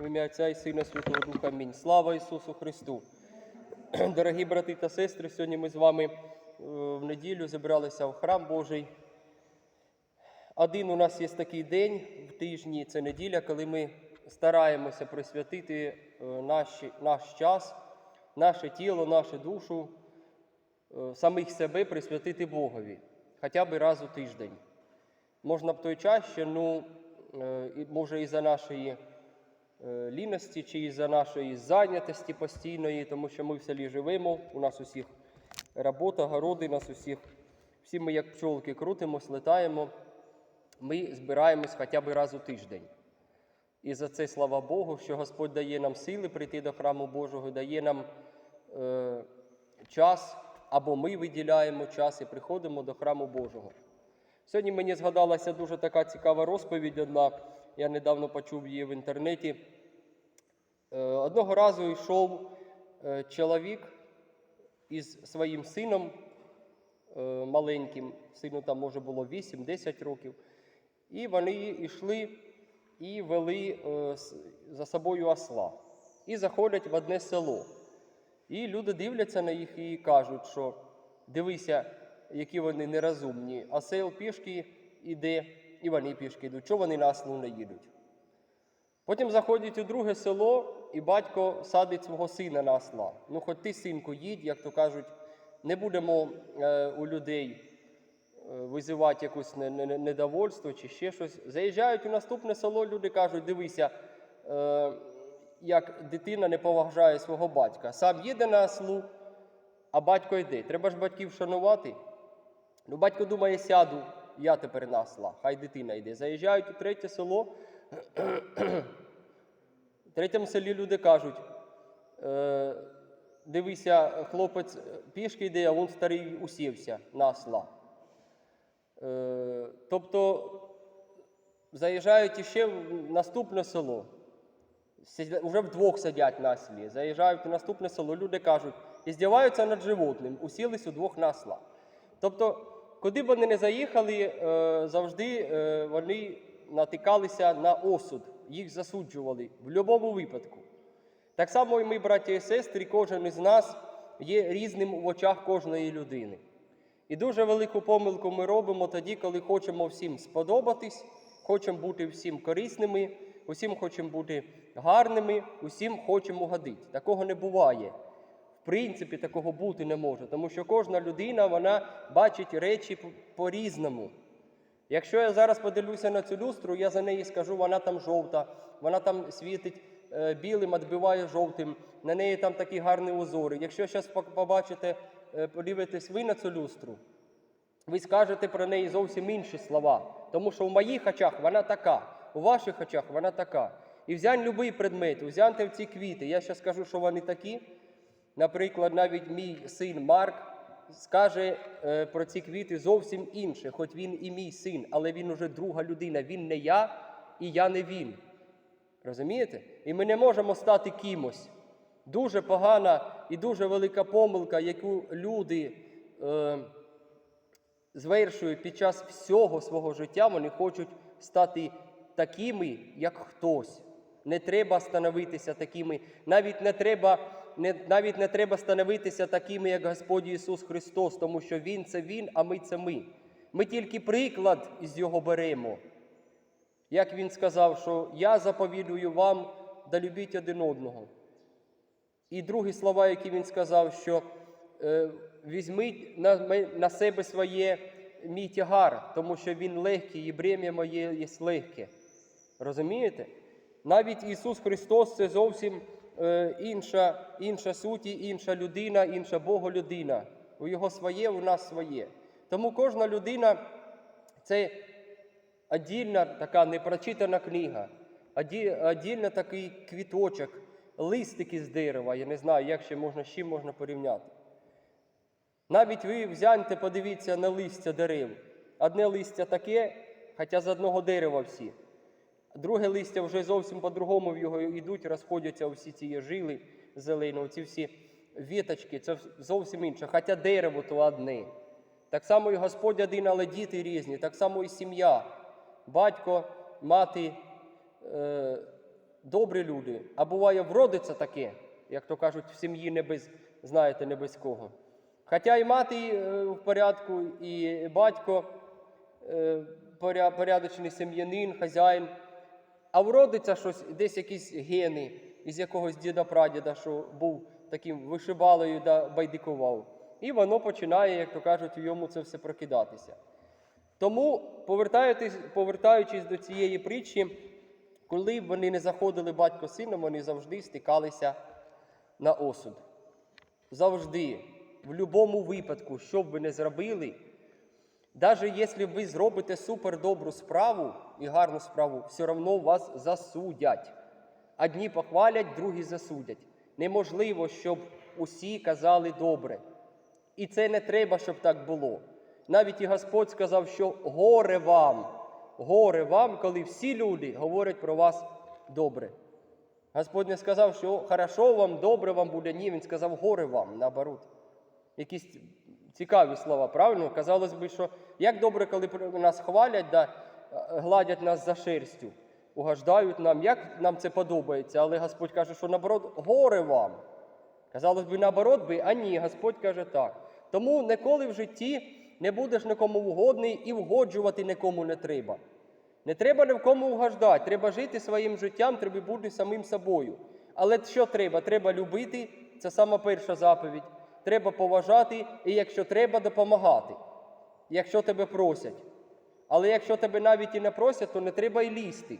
В ім'я Отця і Сина Святого Духа. Амінь. Слава Ісусу Христу! Дорогі брати та сестри, сьогодні ми з вами е, в неділю зібралися в храм Божий. Один у нас є такий день в тижні, це неділя, коли ми стараємося присвятити е, наші, наш час, наше тіло, нашу душу, е, самих себе присвятити Богові, хоча б раз у тиждень. Можна б той час ще, ну, е, і- із-за нашої ліності чи із-за нашої зайнятості постійної, тому що ми в селі живемо, у нас усіх робота, городи, нас усіх, всі ми як пчолки крутимось, летаємо, ми збираємось хоча б раз у тиждень. І за це слава Богу, що Господь дає нам сили прийти до храму Божого, дає нам е, час, або ми виділяємо час і приходимо до храму Божого. Сьогодні мені згадалася дуже така цікава розповідь одна. Я недавно почув її в інтернеті. Е, Одного разу йшов е, чоловік із своїм сином е, маленьким, сину там може було 8-10 років. І вони йшли і вели за собою осла. І заходять в одне село. І люди дивляться на їх і кажуть, що дивися, які вони нерозумні. Осел пішки йде, і вони пішки йдуть. Чого вони на ослу не їдуть? Потім заходять у друге село, і батько садить свого сина на осла. Ну, хоч ти, синку, їдь, як то кажуть, не будемо е, у людей е, визивати якусь не- не- не- недовольство чи ще щось. Заїжджають у наступне село, люди кажуть, дивися, е, як дитина не поважає свого батька. Сам їде на ослу, а батько йде. Треба ж батьків шанувати. Ну, батько думає, сяду, я тепер на осла, хай дитина йде. Заїжджають у третє село. В третьому селі люди кажуть, е, дивися, хлопець пішки йде, а він старий усівся на осла. Е, тобто заїжджають іще в наступне село. Уже вдвох сидять на ослі. Заїжджають у наступне село, люди кажуть, і здіваються над животним, усілись удвох на осла. Тобто, куди б вони не заїхали, е, завжди е, вони натикалися на осуд, їх засуджували в будь-якому випадку. Так само і ми, браті і сестри, кожен із нас є різним в очах кожної людини. І дуже велику помилку ми робимо тоді, коли хочемо всім сподобатись, хочемо бути всім корисними, усім хочемо бути гарними, усім хочемо годити. Такого не буває. В принципі, такого бути не може, тому що кожна людина вона бачить речі по- по-різному. Якщо я зараз подивлюся на цю люстру, я за неї скажу, вона там жовта, вона там світить е, білим, відбиває жовтим, на неї там такі гарні узори. Якщо зараз побачите, е, подивитесь ви на цю люстру, ви скажете про неї зовсім інші слова. Тому що в моїх очах вона така, у ваших очах вона така. І взянь будь-який предмет, взяньте ці квіти. Я ще скажу, що вони такі. Наприклад, навіть мій син Марк скаже е, про ці квіти зовсім інше, хоч він і мій син, але він уже друга людина. Він не я і я не він. Розумієте? І ми не можемо стати кимось. Дуже погана і дуже велика помилка, яку люди е, звершують під час всього свого життя, вони хочуть стати такими, як хтось. Не треба становитися такими, навіть не треба, не, навіть не треба становитися такими, як Господь Ісус Христос, тому що Він це Він, а ми це ми. Ми тільки приклад із Його беремо. Як він сказав, що я заповідую вам да любіть один одного. І другі слова, які він сказав, що е, візьміть на, на себе своє мій тягар, тому що він легкий, і брем'я моє є легке. Розумієте? Навіть Ісус Христос це зовсім інша, інша суть, і інша людина, інша Боголюдина. У Його своє, у нас своє. Тому кожна людина це отдільна така непрочитана книга, оді- такий квіточок, листик із дерева. Я не знаю, як ще можна з чим можна порівняти. Навіть ви взяньте, подивіться на листя дерев. Одне листя таке, хоча з одного дерева всі. Друге листя вже зовсім по-другому в його йдуть, розходяться всі ці жили зелені, ці всі віточки, це зовсім інше. Хоча дерево то одне. Так само і Господь один, але діти різні, так само і сім'я. Батько, мати, е, добрі люди. А буває, вродиться таке, як то кажуть, в сім'ї не без, знаєте, не без кого. Хоча і мати е, в порядку, і батько е, порядочний сім'янин, хазяїн, а вродиться щось, десь якісь гени із якогось діда-прадіда, що був таким вишибалою да байдикував. І воно починає, як то кажуть, у йому це все прокидатися. Тому, повертаючись, повертаючись до цієї притчі, коли б вони не заходили батько сином, вони завжди стикалися на осуд. Завжди, в будь-якому випадку, що б ви не зробили, навіть якщо ви зробите супердобру справу і гарну справу, все одно вас засудять. Одні похвалять, другі засудять. Неможливо, щоб усі казали добре. І це не треба, щоб так було. Навіть і Господь сказав, що горе вам, горе вам, коли всі люди говорять про вас добре. Господь не сказав, що хорошо вам, добре вам буде. Ні, Він сказав горе вам, наоборот. Якісь цікаві слова, правильно? Казалось би, що як добре, коли нас хвалять, да, гладять нас за шерстю, угождають нам, як нам це подобається, але Господь каже, що наоборот, горе вам. Казалось би, наоборот би, а ні, Господь каже так. Тому ніколи в житті не будеш нікому угодний і вгоджувати нікому не треба. Не треба ні в кому угождати, треба жити своїм життям, треба бути самим собою. Але що треба? Треба любити, це сама перша заповідь. Треба поважати і, якщо треба, допомагати, якщо тебе просять. Але якщо тебе навіть і не просять, то не треба й лізти.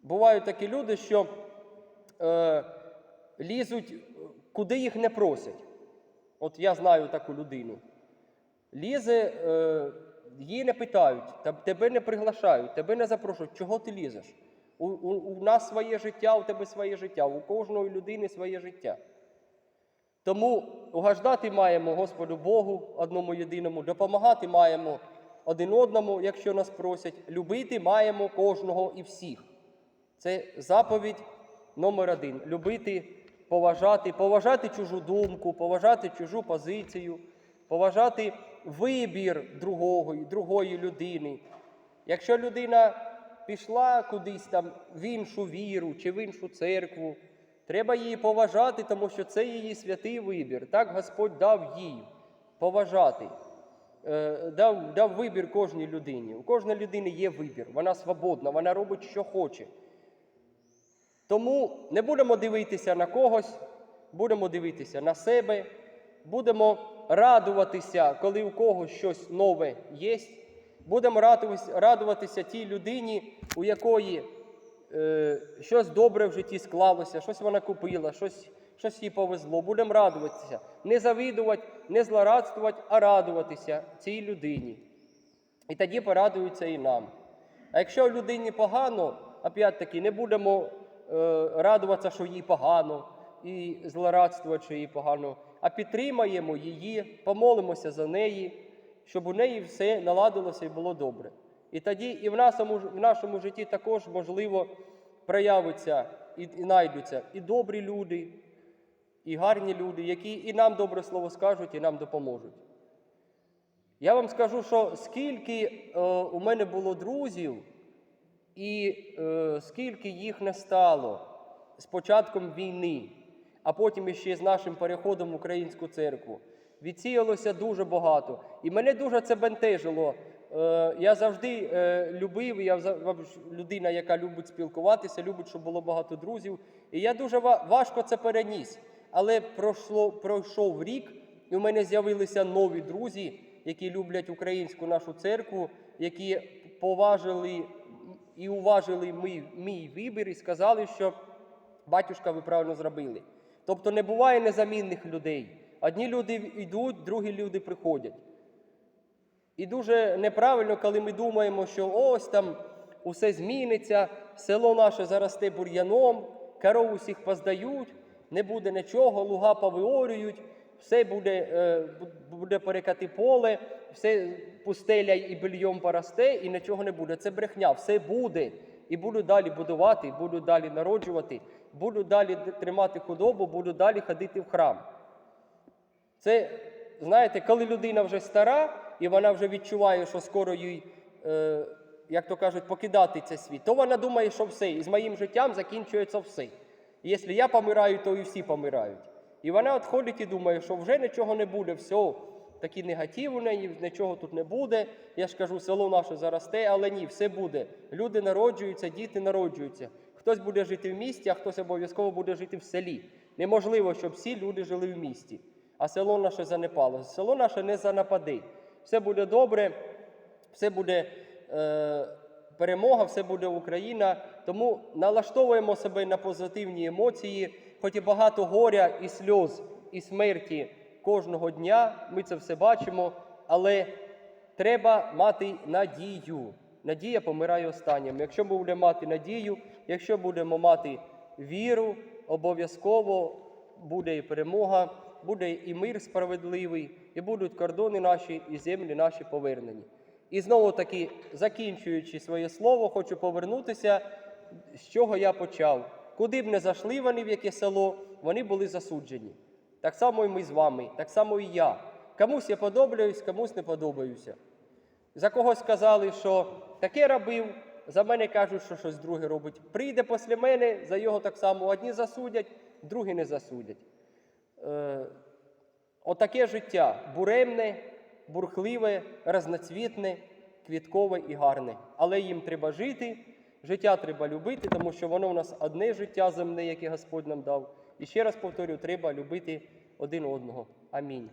Бувають такі люди, що е, лізуть, е, куди їх не просять. От я знаю таку людину. Лізе, е, її не питають, тебе не приглашають, тебе не запрошують. Чого ти лізеш? У, у, у нас своє життя, у тебе своє життя, у кожної людини своє життя. Тому угождати маємо Господу Богу, одному єдиному, допомагати маємо один одному, якщо нас просять, любити маємо кожного і всіх. Це заповідь номер один. Любити, поважати, поважати чужу думку, поважати чужу позицію, поважати вибір другого, другої людини. Якщо людина пішла кудись там в іншу віру чи в іншу церкву, треба її поважати, тому що це її святий вибір. Так Господь дав їй поважати. Е, Дав, дав вибір кожній людині. У кожної людини є вибір, вона свободна, вона робить, що хоче. Тому не будемо дивитися на когось, будемо дивитися на себе, будемо радуватися, коли у когось щось нове є. Будемо радуватися, радуватися тій людині, у якої е, щось добре в житті склалося, щось вона купила, щось, щось їй повезло. Будемо радуватися. Не завидувати, не злорадствувати, а радуватися цій людині. І тоді порадуються і нам. А якщо людині погано, опять-таки, не будемо е, радуватися, що їй погано, і злорадствувати, що їй погано, а підтримаємо її, помолимося за неї, щоб у неї все наладилося і було добре. І тоді і в нашому, в нашому житті також, можливо, проявиться і, і знайдуться і добрі люди, і гарні люди, які і нам добре слово скажуть, і нам допоможуть. Я вам скажу, що скільки е, у мене було друзів, і е, скільки їх не стало з початком війни, а потім іще з нашим переходом в українську церкву. Відсіялося дуже багато. І мене дуже це бентежило. Е, я завжди е, любив, я людина, яка любить спілкуватися, любить, щоб було багато друзів. І я дуже важко це переніс. Але пройшло, пройшов рік, і у мене з'явилися нові друзі, які люблять українську нашу церкву, які поважили і уважили мій, мій вибір і сказали, що батюшка, ви правильно зробили. Тобто не буває незамінних людей. Одні люди йдуть, другі люди приходять. І дуже неправильно, коли ми думаємо, що ось там усе зміниться, село наше заросте бур'яном, коров усіх поздають, не буде нічого, луга повиорюють, все буде, е, буде перекати поле, все пустеля і бельйом поросте, і нічого не буде. Це брехня, все буде. І буду далі будувати, буду далі народжувати, буду далі тримати худобу, буду далі ходити в храм. Це, знаєте, коли людина вже стара, і вона вже відчуває, що скоро їй е, як то кажуть, покидати цей світ, то вона думає, що все, і з моїм життям закінчується все. І якщо я помираю, то і всі помирають. І вона відходить і думає, що вже нічого не буде, все, такий негатив у неї, нічого тут не буде. Я ж кажу, село наше заросте, але ні, все буде. Люди народжуються, діти народжуються. Хтось буде жити в місті, а хтось обов'язково буде жити в селі. Неможливо, щоб всі люди жили в місті, а село наше занепало. Село наше не занападе. Все буде добре, все буде е, перемога, все буде Україна. Тому налаштовуємо себе на позитивні емоції, хоч і багато горя і сльоз, і смерті кожного дня. Ми це все бачимо, але треба мати надію. Надія помирає останнім. Якщо ми будемо мати надію, якщо будемо мати віру, обов'язково буде і перемога, буде і мир справедливий, і будуть кордони наші і землі наші повернені. І знову таки, закінчуючи своє слово, хочу повернутися, з чого я почав. Куди б не зайшли вони в яке село, вони були засуджені. Так само і ми з вами, так само і я. Комусь я подобаюсь, комусь не подобаюся. За когось сказали, що таке робив, за мене кажуть, що щось друге робить. Прийде після мене, за його так само одні засудять, другі не засудять. Отаке життя буремне, бурхливе, разноцвітне, квіткове і гарне. Але їм треба жити, життя треба любити, тому що воно у нас одне життя земне, яке Господь нам дав. І ще раз повторю, треба любити один одного. Амінь.